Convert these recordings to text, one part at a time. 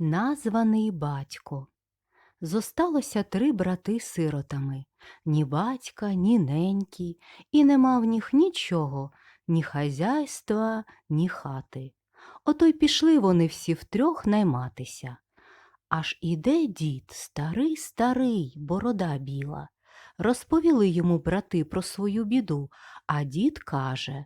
Названий батько. Зосталося три брати сиротами ні батька, ні неньки, і нема в них нічого, ні хазяйства, ні хати. Ото й пішли вони всі втрьох найматися. Аж іде дід, старий старий, борода біла. Розповіли йому брати про свою біду, а дід каже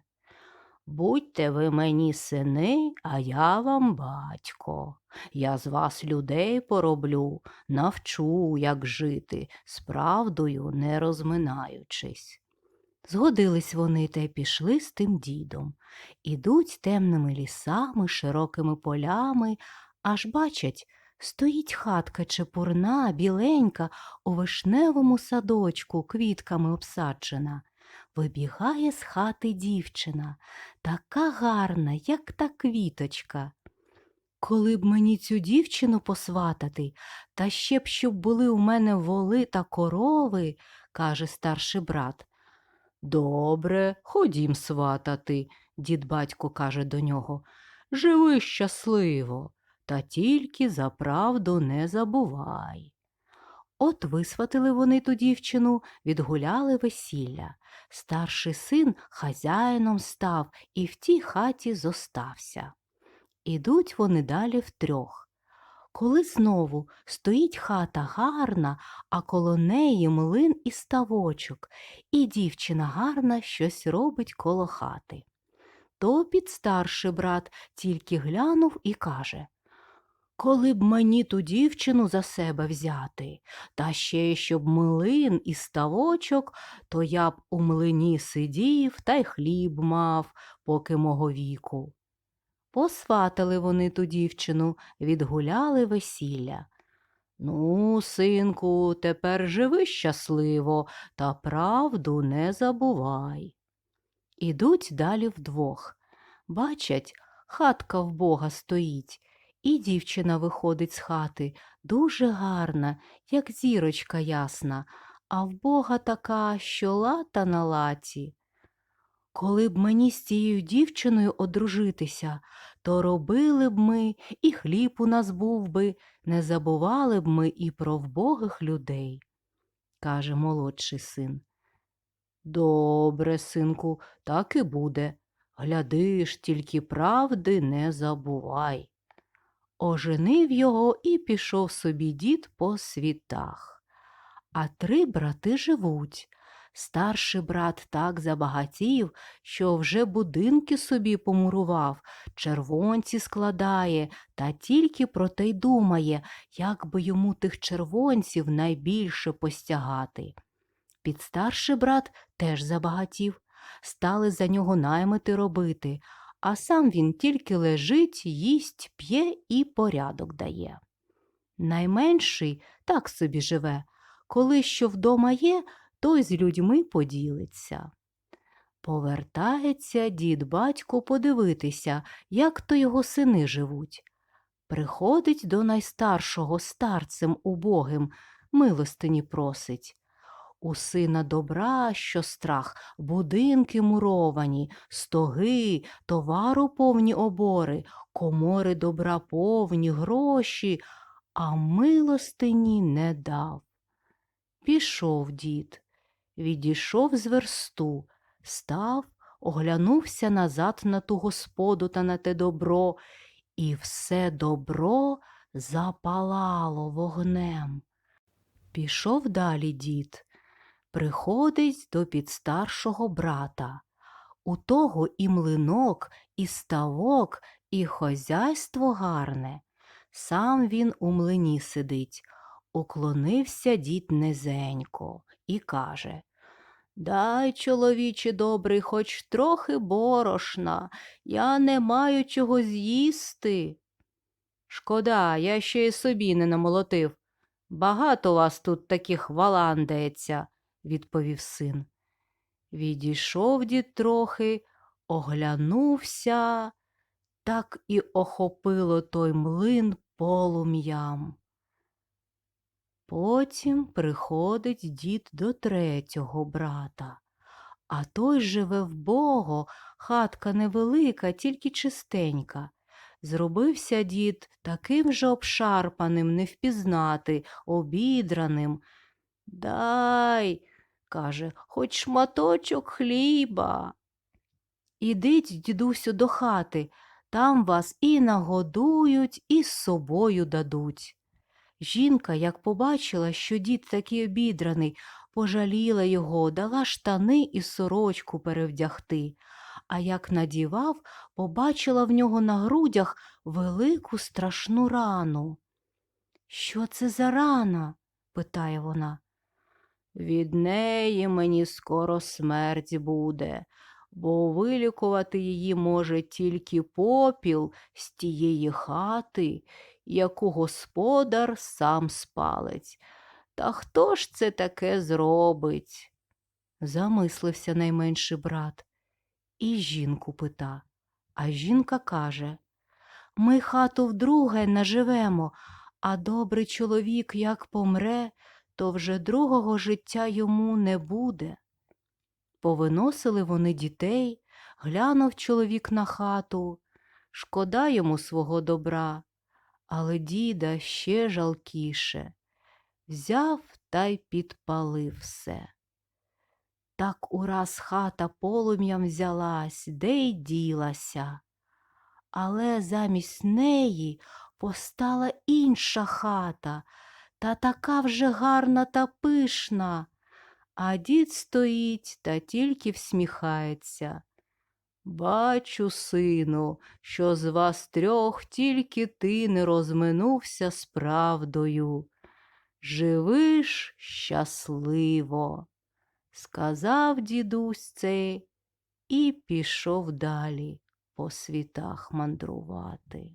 Будьте ви мені сини, а я вам батько. Я з вас людей пороблю, навчу, як жити, з правдою не розминаючись. Згодились вони та й пішли з тим дідом. Ідуть темними лісами, широкими полями, аж бачать, стоїть хатка чепурна, біленька, у вишневому садочку, квітками обсаджена. Вибігає з хати дівчина, така гарна, як та квіточка. Коли б мені цю дівчину посватати, та ще б щоб були у мене воли та корови, каже старший брат. Добре, ходім сватати, дід батько каже до нього. Живи щасливо, та тільки за правду не забувай. От висватили вони ту дівчину, відгуляли весілля. Старший син хазяїном став і в тій хаті зостався. Ідуть вони далі втрьох. Коли знову стоїть хата гарна, а коло неї млин і ставочок, і дівчина гарна щось робить коло хати. То підстарший брат тільки глянув і каже Коли б мені ту дівчину за себе взяти, та ще щоб млин і ставочок, то я б у млині сидів та й хліб мав, поки мого віку. Посватали вони ту дівчину, відгуляли весілля. Ну, синку, тепер живи щасливо, та правду не забувай. Ідуть далі вдвох. Бачать, хатка в бога стоїть, і дівчина виходить з хати, дуже гарна, як зірочка ясна, а в бога така, що лата на латі. Коли б мені з цією дівчиною одружитися, то робили б ми, і хліб у нас був би, не забували б ми і про вбогих людей, каже молодший син. Добре, синку, так і буде. Гляди ж, тільки правди не забувай. Оженив його і пішов собі дід по світах. А три брати живуть. Старший брат так забагатів, що вже будинки собі помурував, червонці складає, та тільки про те й думає, як би йому тих червонців найбільше постягати. Підстарший брат теж забагатів, стали за нього наймити робити, а сам він тільки лежить, їсть, п'є і порядок дає. Найменший так собі живе, коли що вдома є, той з людьми поділиться. Повертається дід батько подивитися, як то його сини живуть. Приходить до найстаршого старцем убогим, милостині просить. У сина добра, що страх, будинки муровані, стоги, товару повні обори, комори добра повні, гроші, а милостині не дав. Пішов дід, відійшов з версту, став, оглянувся назад на ту господу та на те добро, і все добро запалало вогнем. Пішов далі дід, приходить до підстаршого брата. У того і млинок, і ставок, і хозяйство гарне. Сам він у млині сидить. Уклонився дід низенько і каже Дай, чоловіче добрий, хоч трохи борошна, я не маю чого з'їсти. Шкода, я ще й собі не намолотив. Багато вас тут таких валандається, відповів син. Відійшов дід трохи, оглянувся, так і охопило той млин полум'ям. Потім приходить дід до третього брата, а той живе вбого, хатка невелика, тільки чистенька. Зробився дід таким же обшарпаним, не впізнати, обідраним. Дай, каже, хоч шматочок хліба. Ідіть, дідусю, до хати, там вас і нагодують, і з собою дадуть. Жінка, як побачила, що дід такий обідраний, пожаліла його, дала штани і сорочку перевдягти, а як надівав, побачила в нього на грудях велику страшну рану. Що це за рана? питає вона. Від неї мені скоро смерть буде, бо вилікувати її може тільки попіл з тієї хати, яку господар сам спалить. Та хто ж це таке зробить? Замислився найменший брат. І жінку пита. А жінка каже Ми хату вдруге наживемо, а добрий чоловік як помре, то вже другого життя йому не буде. Повиносили вони дітей, глянув чоловік на хату. Шкода йому свого добра, але діда ще жалкіше. Взяв та й підпалив все. Так ураз хата полум'ям взялась, де й ділася. Але замість неї постала інша хата, та така вже гарна та пишна. А дід стоїть та тільки всміхається. Бачу, сину, що з вас трьох тільки ти не розминувся з правдою. Живи щасливо, сказав дідусь це і пішов далі по світах мандрувати.